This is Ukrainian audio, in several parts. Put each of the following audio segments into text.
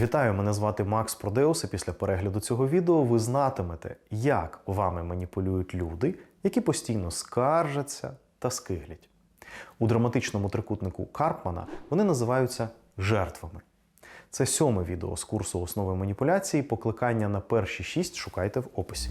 Вітаю, мене звати Макс Продеус, і після перегляду цього відео ви знатимете, як вами маніпулюють люди, які постійно скаржаться та скиглять. У драматичному трикутнику Карпмана вони називаються жертвами. Це сьоме відео з курсу основи маніпуляції. Покликання на перші шість шукайте в описі.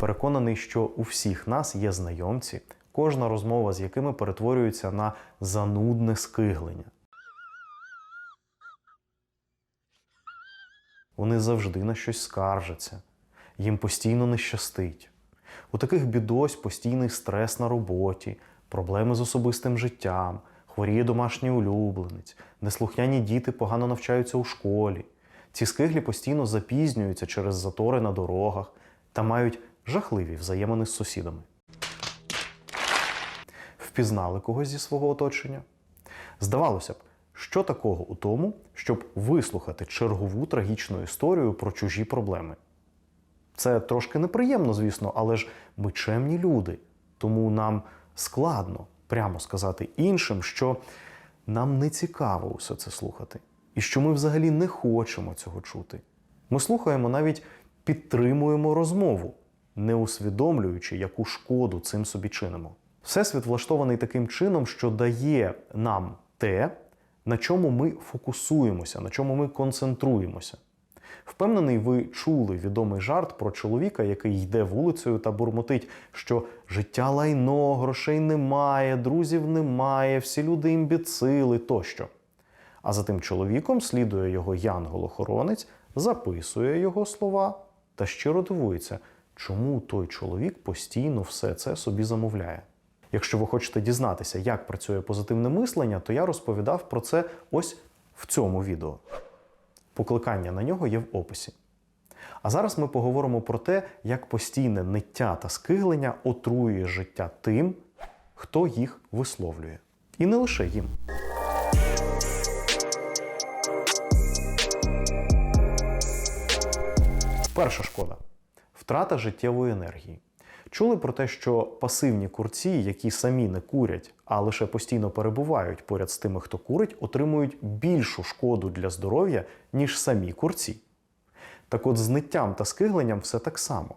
Переконаний, що у всіх нас є знайомці, кожна розмова з якими перетворюється на занудне скиглення. Вони завжди на щось скаржаться, їм постійно не щастить. У таких бідось постійний стрес на роботі, проблеми з особистим життям, хворіє домашній улюбленець, неслухняні діти погано навчаються у школі. Ці скиглі постійно запізнюються через затори на дорогах та мають жахливі взаємини з сусідами. Впізнали когось зі свого оточення? Здавалося б, що такого у тому, щоб вислухати чергову трагічну історію про чужі проблеми? Це трошки неприємно, звісно, але ж ми чемні люди, тому нам складно прямо сказати іншим, що нам не цікаво усе це слухати, і що ми взагалі не хочемо цього чути. Ми слухаємо, навіть підтримуємо розмову, не усвідомлюючи, яку шкоду цим собі чинимо. Всесвіт влаштований таким чином, що дає нам те, на чому ми фокусуємося, на чому ми концентруємося. Впевнений, ви чули відомий жарт про чоловіка, який йде вулицею та бурмотить, що життя лайно, грошей немає, друзів немає, всі люди імбіцили тощо. А за тим чоловіком слідує його янгол-охоронець, записує його слова та щиро дивується, чому той чоловік постійно все це собі замовляє. Якщо ви хочете дізнатися, як працює позитивне мислення, то я розповідав про це ось в цьому відео. Покликання на нього є в описі. А зараз ми поговоримо про те, як постійне ниття та скиглення отруює життя тим, хто їх висловлює. І не лише їм. Перша шкода втрата життєвої енергії. Чули про те, що пасивні курці, які самі не курять, а лише постійно перебувають поряд з тими, хто курить, отримують більшу шкоду для здоров'я, ніж самі курці. Так от з ниттям та скигленням все так само.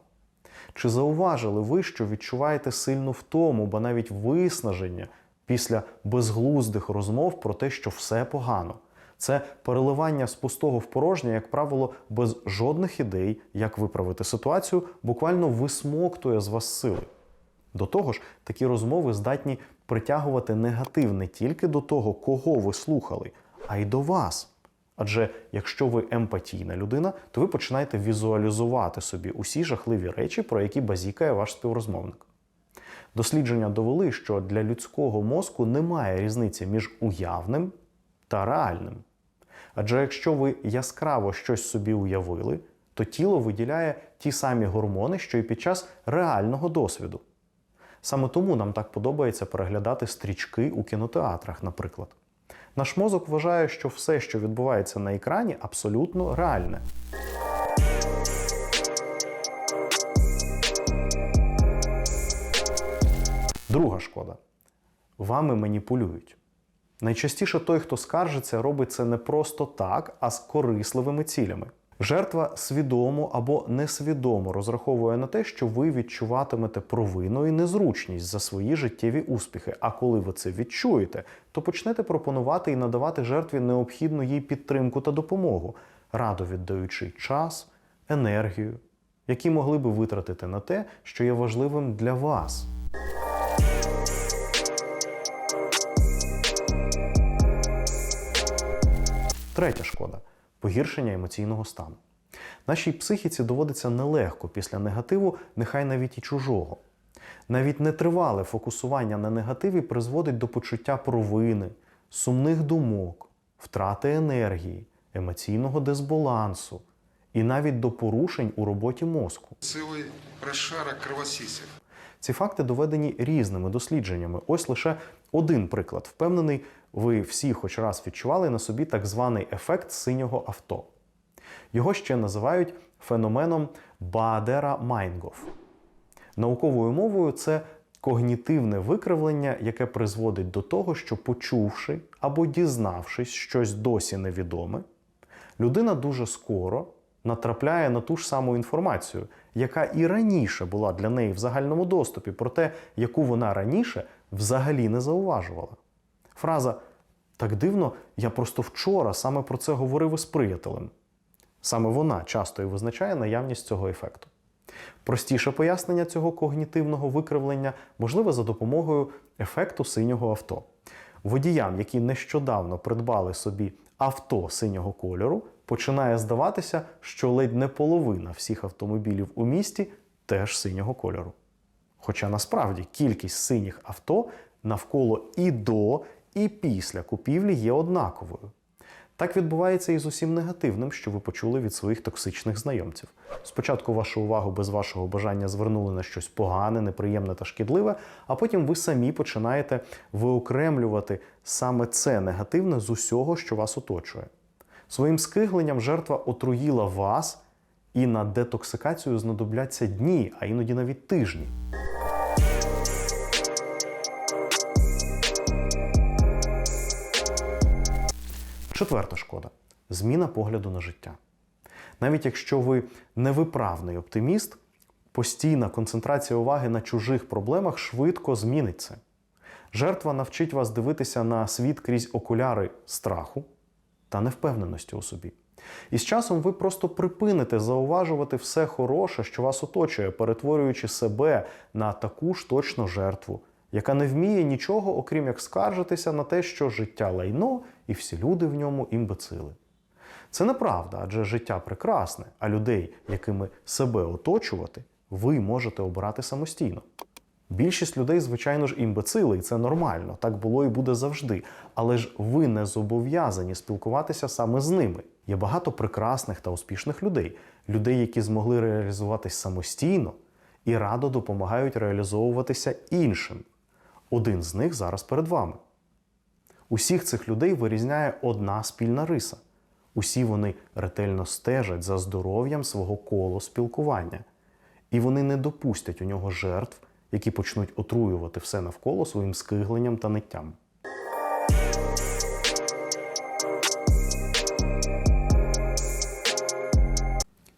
Чи зауважили ви, що відчуваєте сильну втому, бо навіть виснаження після безглуздих розмов про те, що все погано? Це переливання з пустого в порожнє, як правило, без жодних ідей, як виправити ситуацію, буквально висмоктує з вас сили. До того ж, такі розмови здатні притягувати негатив не тільки до того, кого ви слухали, а й до вас. Адже якщо ви емпатійна людина, то ви починаєте візуалізувати собі усі жахливі речі, про які базікає ваш співрозмовник. Дослідження довели, що для людського мозку немає різниці між уявним та реальним. Адже якщо ви яскраво щось собі уявили, то тіло виділяє ті самі гормони, що і під час реального досвіду. Саме тому нам так подобається переглядати стрічки у кінотеатрах, наприклад. Наш мозок вважає, що все, що відбувається на екрані, абсолютно реальне. Друга шкода. Вами маніпулюють. Найчастіше той, хто скаржиться, робить це не просто так, а з корисливими цілями. Жертва свідомо або несвідомо розраховує на те, що ви відчуватимете провину і незручність за свої життєві успіхи. А коли ви це відчуєте, то почнете пропонувати і надавати жертві необхідну їй підтримку та допомогу, радо віддаючи час, енергію, які могли би витратити на те, що є важливим для вас. Третя шкода погіршення емоційного стану. Нашій психіці доводиться нелегко після негативу, нехай навіть і чужого. Навіть нетривале фокусування на негативі призводить до почуття провини, сумних думок, втрати енергії, емоційного дисбалансу і навіть до порушень у роботі мозку. Цілий розшарок кровосісів. Ці факти доведені різними дослідженнями. Ось лише один приклад. Впевнений, ви всі хоч раз відчували на собі так званий ефект синього авто. Його ще називають феноменом Баадера Майнгоф. Науковою мовою це когнітивне викривлення, яке призводить до того, що почувши або дізнавшись щось досі невідоме, людина дуже скоро натрапляє на ту ж саму інформацію, яка і раніше була для неї в загальному доступі, проте яку вона раніше взагалі не зауважувала. Фраза так дивно, я просто вчора саме про це говорив із приятелем. Саме вона часто і визначає наявність цього ефекту. Простіше пояснення цього когнітивного викривлення можливе за допомогою ефекту синього авто. Водіям, які нещодавно придбали собі авто синього кольору, починає здаватися, що ледь не половина всіх автомобілів у місті теж синього кольору. Хоча насправді кількість синіх авто навколо і до, і після купівлі є однаковою. Так відбувається і з усім негативним, що ви почули від своїх токсичних знайомців. Спочатку вашу увагу без вашого бажання звернули на щось погане, неприємне та шкідливе, а потім ви самі починаєте виокремлювати саме це негативне з усього, що вас оточує. Своїм скигленням жертва отруїла вас, і на детоксикацію знадобляться дні, а іноді навіть тижні. Четверта шкода зміна погляду на життя. Навіть якщо ви невиправний оптиміст, постійна концентрація уваги на чужих проблемах швидко зміниться. Жертва навчить вас дивитися на світ крізь окуляри страху та невпевненості у собі. І з часом ви просто припините зауважувати все хороше, що вас оточує, перетворюючи себе на таку ж точно жертву, яка не вміє нічого, окрім як скаржитися на те, що життя лайно і всі люди в ньому імбецили. Це неправда, адже життя прекрасне, а людей, якими себе оточувати, ви можете обирати самостійно. Більшість людей, звичайно ж, імбецили, і це нормально, так було і буде завжди. Але ж ви не зобов'язані спілкуватися саме з ними. Є багато прекрасних та успішних людей, людей, які змогли реалізуватись самостійно і радо допомагають реалізовуватися іншим. Один з них зараз перед вами. Усіх цих людей вирізняє одна спільна риса. Усі вони ретельно стежать за здоров'ям свого колу спілкування, і вони не допустять у нього жертв, які почнуть отруювати все навколо своїм скигленням та ниттям.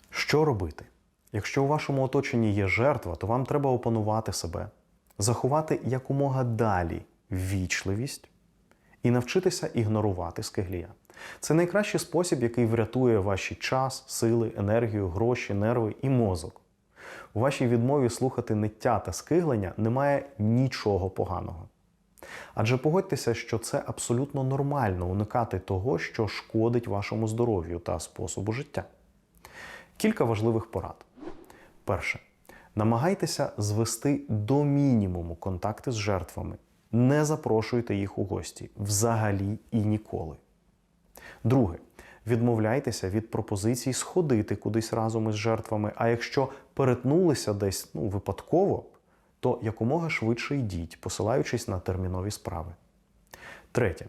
Що робити? Якщо у вашому оточенні є жертва, то вам треба опанувати себе, заховати якомога далі ввічливість і навчитися ігнорувати скиглія. Це найкращий спосіб, який врятує ваші час, сили, енергію, гроші, нерви і мозок. У вашій відмові слухати ниття та скиглення немає нічого поганого. Адже погодьтеся, що це абсолютно нормально уникати того, що шкодить вашому здоров'ю та способу життя. Кілька важливих порад. Перше. Намагайтеся звести до мінімуму контакти з жертвами. Не запрошуйте їх у гості взагалі і ніколи. Друге. Відмовляйтеся від пропозицій сходити кудись разом із жертвами, а якщо перетнулися десь ну, випадково, то якомога швидше йдіть, посилаючись на термінові справи. Третє.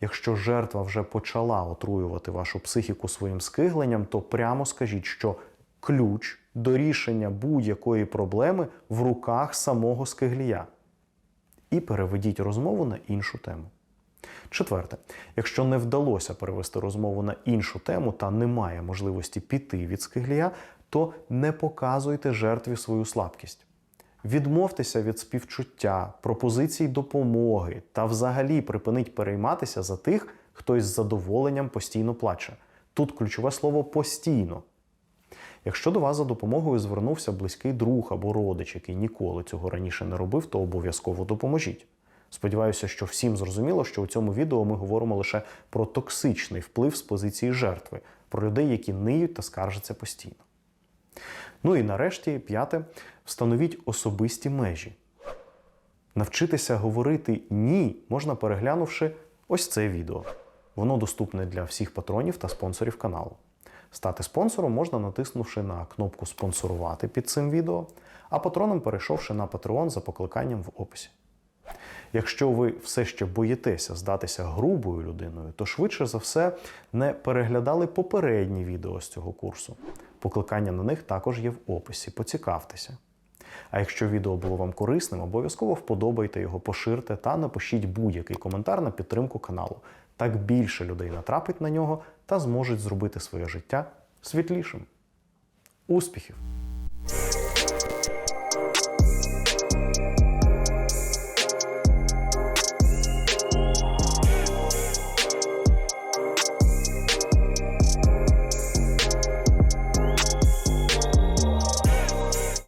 Якщо жертва вже почала отруювати вашу психіку своїм скигленням, то прямо скажіть, що ключ до рішення будь-якої проблеми в руках самого скиглія. І переведіть розмову на іншу тему. Четверте, якщо не вдалося перевести розмову на іншу тему та немає можливості піти від скиглія, то не показуйте жертві свою слабкість. Відмовтеся від співчуття, пропозицій допомоги та взагалі припиніть перейматися за тих, хто із задоволенням постійно плаче. Тут ключове слово постійно. Якщо до вас за допомогою звернувся близький друг або родич, який ніколи цього раніше не робив, то обов'язково допоможіть. Сподіваюся, що всім зрозуміло, що у цьому відео ми говоримо лише про токсичний вплив з позиції жертви, про людей, які ниють та скаржаться постійно. Ну і нарешті, п'яте, встановіть особисті межі. Навчитися говорити ні можна переглянувши ось це відео. Воно доступне для всіх патронів та спонсорів каналу. Стати спонсором можна натиснувши на кнопку Спонсорувати під цим відео, а патроном перейшовши на Patreon за покликанням в описі. Якщо ви все ще боїтеся здатися грубою людиною, то швидше за все не переглядали попередні відео з цього курсу. Покликання на них також є в описі. Поцікавтеся. А якщо відео було вам корисним, обов'язково вподобайте його, поширте та напишіть будь-який коментар на підтримку каналу. Так більше людей натрапить на нього та зможуть зробити своє життя світлішим. Успіхів!